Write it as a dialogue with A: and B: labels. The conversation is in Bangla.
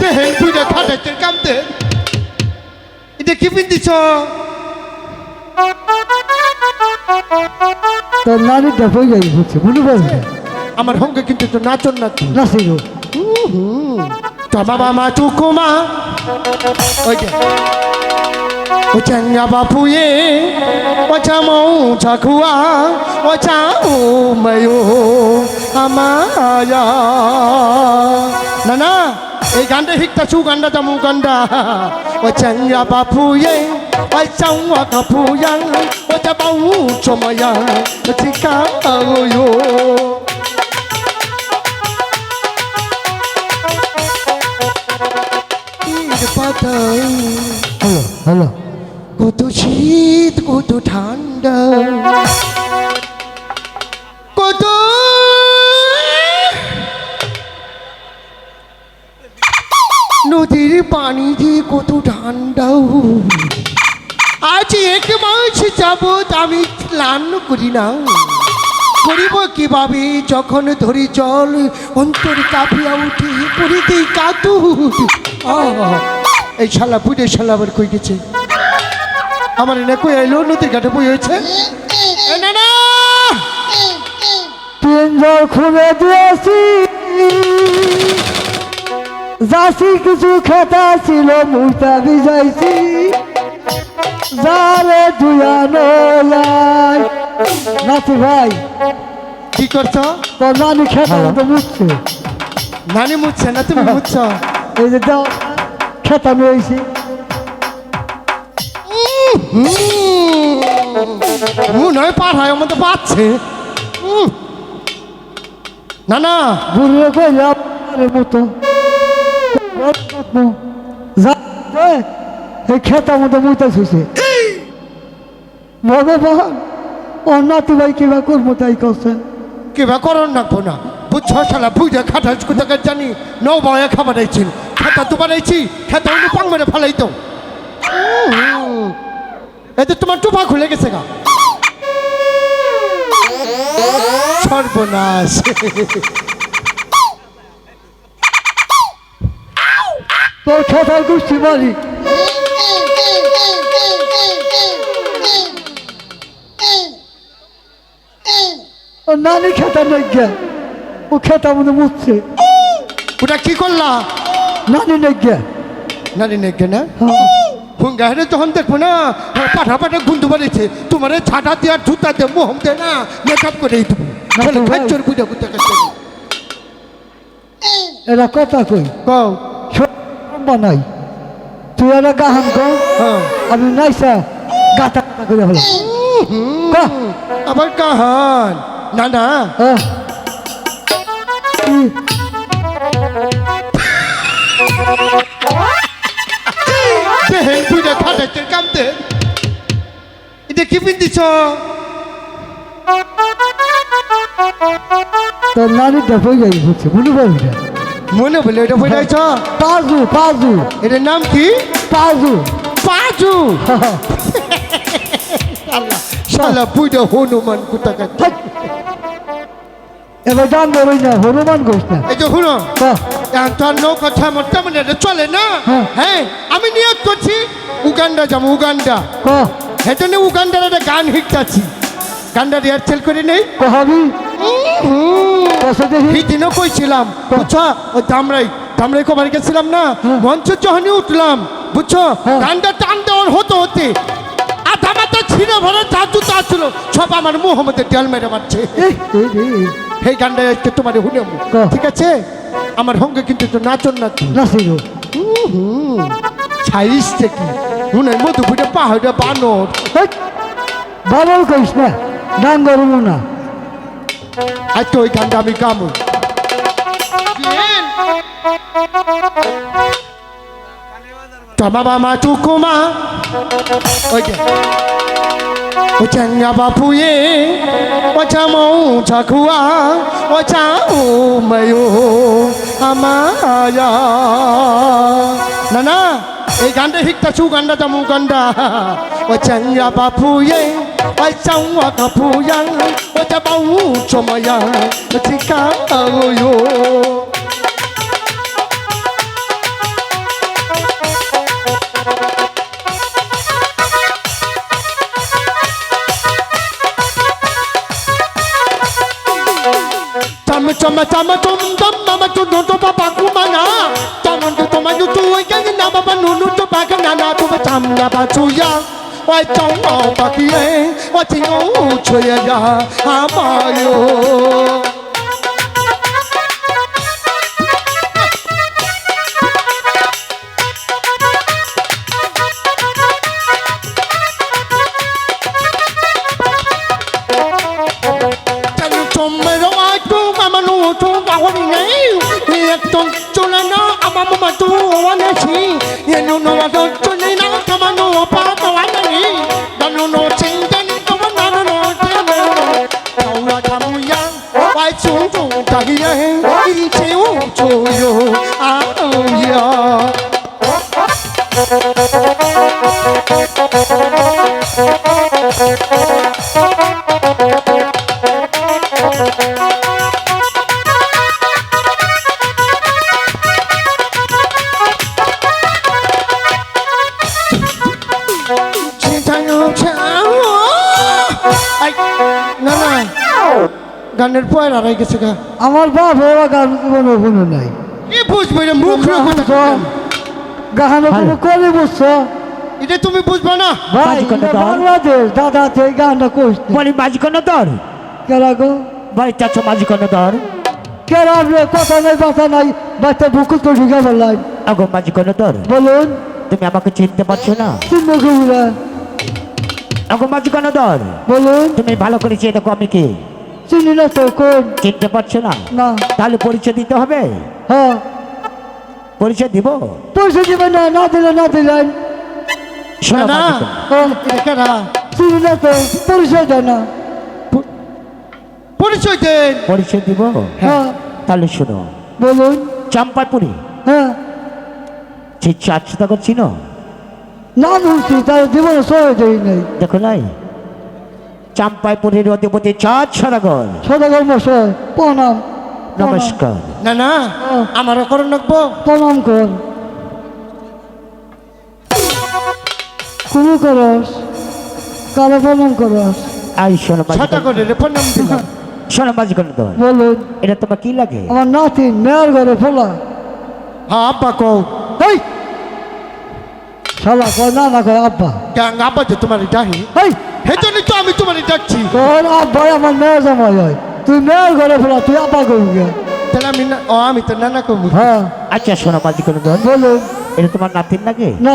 A: দেহেন পুজো খাটাচ্ছেন কামতে এটা কি পিন্দিছ
B: তোর নানিটা হয়ে যাই হচ্ছে বুঝতে পারবি
A: আমার সঙ্গে কিন্তু তো নাচন না
B: নাচি গো
A: তো বাবা মা চুকুমা ও চামৌ চাকুয়া ও চাও ময়ো আমায়া। না না, এই গানটা শিকতাছু গানটা, জামু গানটা। ও চাঙ্গা বাপুয়ে, ও চাওয়া কাপুয়াং, ও চাবাউ চময়া, ও চিকা ওয়ো পানি দিয়ে কত ঠান্ডা আজ এক মাস যাবৎ আমি স্নান করি না। করিব কীভাবে? যখন ধরি জল অন্তর কাঁপিয়া উঠি করিতে কাতু এই শালা বুড়ে শালা আবার কই গেছে? আমার এনে কই আইলো নদীর ঘাটে বই হয়েছে।
B: তিন জল খুলে দিয়েছি। যাসি কিছু খেতা ছিল মুইতা ভিজাইছি। যারে দুয়ানো লাই নাতি ভাই
A: কি করছ?
B: তোর নানি খেতা তো মুছছে।
A: নানি মুছছে না তুমি মুছছ?
B: এই যে দাও খেতা নিয়েছি
A: মন হয় পার হয় আমার তো পাচ্ছে। না না
B: কইলাম আরে মতো। এই খেতা মতো মুইতা শুছে ভগবান ও নাতি ভাই কিবা করব তাই করছে
A: কিবা করন রাখব না। বুঝছ শালা, বুঝে খাটা কোথাকে জানি নৌ বয়ে খাবার আইছেন খাতা তো বানাইছি, খাতা অন্য পাং মেরে ফেলাই তো এতে তোমার টুপা খুলে গেছে গা। সর্বনাশ।
B: তোর খেতায় গুষ্টি মারি নানি খেতা নেই গে ও খেতা মতো মুছছে
A: ওটা কি করলা?
B: নানি নেই গে
A: নারী নেগে না হুঙ্গা হেরে তখন দেখব না হ্যাঁ, পাঠা পাঠা গুন্দু বাড়িছে তোমার ছাটা দিয়ে আর জুতা দিয়ে মোহম দে না মেকআপ করেই দেবো। বুঝে বুঝে
B: এরা কথা কই
A: কও।
B: বানাই। তুই এরা গাহান কর
A: হ্যাঁ।
B: আমি নাইসা গাতা গাতা করে হলো
A: আবার কাহান? না না? দেহেন বুঝে খাটাচ্ছেন কামতে। এটা কি পিন্দিছ
B: তোর নানিটা হয়ে যাই হচ্ছে বুঝতে পারবি না।
A: মনে বলে এটা বইটাইছ
B: পাজু পাজু।
A: এটার নাম কি?
B: পাজু।
A: পাজু! শালা বুঝে হনুমান কোথাকে
B: এবার দাম দেবই না হনুমান ঘোষ না।
A: এই যে শুনো
B: কহ,
A: এখন তো আর নৌকা থামার তেমন এটা চলে না।
B: হ্যাঁ।
A: হ্যাঁ আমি নিয়ত করছি উগান্ডা যাব উগান্ডা। হেঁটে উগান্ডার একটা গান শিখতাছি গানটা রিহার্সেল করে নেই।
B: কহাবি। কষে দেখি
A: সেদিনও কইছিলাম বুঝছ? ওই দামরাই দামরাই কবার গেছিলাম না?
B: হ্যাঁ।
A: মঞ্চ যখনই উঠলাম বুঝছ?
B: হ্যাঁ।
A: গানটা টান দেওয়ার হতে হতে। আধা মাথা ছিঁড়ে ভরে জাদু তা ছিল সব আমার ডেল মেরে মারছে। সেই গানটা তোমার
B: হ্যাঁ।
A: ঠিক আছে? আমার সঙ্গে কিন্তু তো নাচন না তুই
B: নাচি গো।
A: সাইজ থেকে মধুপুরে পাহাড়ে বানর।
B: বাবল কইস না নাম করব না
A: আজকে ওই গানটা আমি গামু বাবা মা চুকুমা ওই ও চাঙ্গা বাপুয়ে ও চামৌ চাকুয়া ও চাও ময়ো আমায়া না না এই গানটা হিকটা চু গান্ডা জামু গান্ডা ও চাঙ্গা বাপু ইয়ে ও চাওয়া কাপু ইয়াং ও যা বাউ চমায়া ও চিকা ওয়ো Chama chama chama chum chum mama chu nu chu pa pa ku ma na chama chu chama chu chu ai cái na ba ba nu nu chu pa ka na na chu ba cham na ba chu ya oi chong o pa ki e oi chi o chu ya ya ha ma yo Chân chum mê rong ai chu ma ma nu chu ba ho ni nei Hiek chong chu na na a ma ma ma chu wa na chi Ye nu no wa chu chu ni na ka ma nu pa ka wa na ਆ ਗਈ ਇਹ। গানের পয়ের আড়াই গেছে গা।
B: আমার বাপ বাবা গান কোনো কোনো নাই।
A: এ বুঝবে রে মুখ রাখো
B: গাহানো কোনো করে বুঝছ
A: এটা তুমি বুঝবে না?
B: ভাই বাংলাদেশ দাদা তো গানটা কইছে।
C: বলি মাঝি কোনো দর
B: কেরা গো?
C: বলি চাচ্ছ মাঝি কোনো দর
B: কেরা রে কথা নাই বাতা নাই বাচ্চা বুকু করে ঢুকে বললাই
C: আগো মাঝি কোনো দর
B: বলুন।
C: তুমি আমাকে চিনতে পারছ না?
B: চিন্তা কবুরা
C: আগো মাঝি কোনো দর
B: বলুন।
C: তুমি ভালো করে চেয়ে দেখো আমি কি।
B: চিনি না তো কোন
C: চিনতে পারছ না?
B: না।
C: তাহলে পরিচয় দিতে হবে?
B: হ্যাঁ।
C: পরিচয় দিব?
B: পরিচয় দিবে না না দিলে না দিলেন।
C: শোনো
A: না?
B: চিনি না তো পরিচয় দেয় না।
A: পরিচয় দেন।
C: পরিচয় দিব?
B: হ্যাঁ।
C: তাহলে শোনো।
B: বলুন।
C: চাম্পাপুরি।
B: হ্যাঁ।
C: সেই চারশো করছি না
B: নাম হচ্ছে তার জীবনে সহায় দেয় নাই।
C: দেখো নাই? চাম্পাইপুরের অধিপতি চাঁদ সরাগর
B: সদাগর মশাই প্রণাম
C: নমস্কার।
A: না না আমারও করে রাখব
B: প্রণাম কর। কুমু করস প্রণাম করস।
C: আই শোনো মাঝি
A: ছটা
C: কোনো-
A: করে রে প্রণাম দিলাম
C: শোনো মাঝি কোনো দর
B: বলুন
C: এটা তোমার কি লাগে?
B: আমার নাতি মেয়ের ঘরে ফোলা।
A: হ্যাঁ আব্বা কও।
B: হেই! শালা কয় না না কয় আব্বা।
A: আব্বা যে তোমার ডাহি।
B: হেই!
A: হেজন্যই তো আমি তোমার ডাকছি।
B: তোর আব্বা আমার মেয়ের জামাই হয় তুই মেয়ের ঘরে ফেলা তুই আপা করবি
A: তাহলে আমি না ও আমি তো নানা করব
B: হ্যাঁ।
C: আচ্ছা শোনো পাল্টি করে দর
B: বলুন।
C: এটা তোমার নাতির নাকি?
B: না।